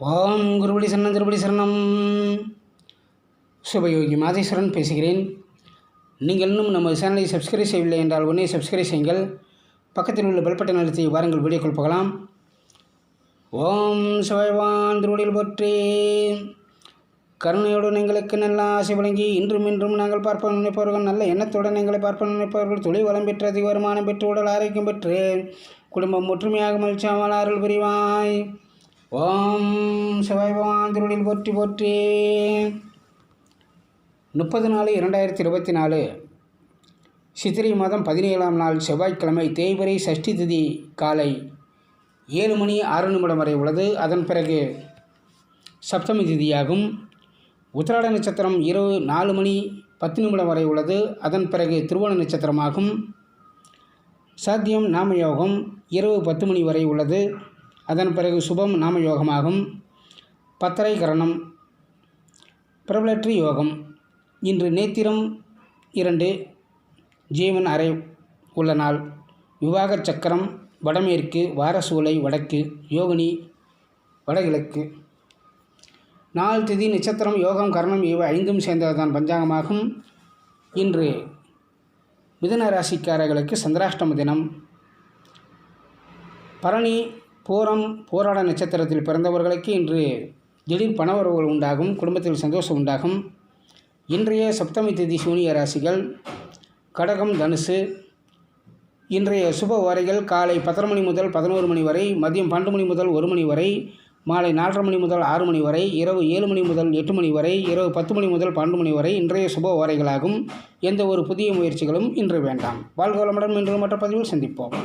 ஓம் குருபடி சரணம் திருபடி சரணம். சுபயோகி மாதேஸ்வரன் பேசுகிறேன். நீங்கள் இன்னும் நம்ம சேனலை சப்ஸ்கிரைப் செய்யவில்லை என்றால் உடனே சப்ஸ்கிரைப் செய்யுங்கள். பக்கத்தில் உள்ள பல்பட்ட பட்டன் அழுத்தி வாருங்கள் வீடியோக்கள் போகலாம். ஓம் சிவவான் திருவடியில் போற்றி. கருணையுடன் எங்களுக்கு நல்ல ஆசை வழங்கி இன்றும் இன்றும் நாங்கள் பார்ப்போம் நினைப்பவர்கள் நல்ல எண்ணத்துடன் எங்களை பார்ப்ப நினைப்பவர்கள் தொழில் வளம் பெற்று அதிக வருமானம் பெற்று உடல் ஆரோக்கியம் பெற்று குடும்பம் ஒற்றுமையாக மகிழ்ச்சியாமல் அருள் புரிவாய். ஓம் சிவவான் திருவடியில் போற்றி போற்றி. முப்பது நாலு இரண்டாயிரத்தி இருபத்தி நாலு. சித்திரை மாதம் பதினேழாம் நாள் செவ்வாய்க்கிழமை தேய்பிரை சஷ்டி திதி காலை ஏழு மணி ஆறு நிமிடம் வரை உள்ளது. அதன் பிறகு சப்தமி திதியாகும். உத்திராட நட்சத்திரம் இரவு நாலு மணி பத்து நிமிடம் வரை உள்ளது. அதன் பிறகு திருவோண நட்சத்திரமாகும். சாத்தியம் நாமயோகம் இரவு பத்து மணி வரை உள்ளது. அதன் பிறகு சுபம் நாம யோகமாகும். பத்தரை கரணம். பிரபலற்றி யோகம். இன்று நேத்திரம் இரண்டு. ஜீவன் அறை உள்ள நாள். விவாக சக்கரம் வடமேற்கு வாரசூலை வடக்கு யோகினி வடகிழக்கு. நாள் திதி நட்சத்திரம் யோகம் கரணம் இவை ஐந்தும் சேர்ந்ததுதான் பஞ்சாங்கமாகும். இன்று மிதுன ராசிக்காரர்களுக்கு சந்திராஷ்டம தினம். பரணி பூரம் போராட நட்சத்திரத்தில் பிறந்தவர்களுக்கு இன்று திடீர் பணவரவுகள் உண்டாகும் குடும்பத்தில் சந்தோஷம் உண்டாகும். இன்றைய சப்தமி திதி சூனிய ராசிகள் கடகம் தனுசு. இன்றைய சுப வரைகள் காலை பத்தரை மணி முதல் பதினோரு மணி வரை மதியம் பன்னெண்டு மணி முதல் ஒரு மணி வரை மாலை நாலரை மணி முதல் ஆறு மணி வரை இரவு ஏழு மணி முதல் எட்டு மணி வரை இரவு பத்து மணி முதல் பன்னெண்டு மணி வரை இன்றைய சுப வரைகளாகும். எந்த ஒரு புதிய முயற்சிகளும் இன்று வேண்டாம். வாழ்க வளமுடன் இன்று மற்ற பதிவில் சந்திப்போம்.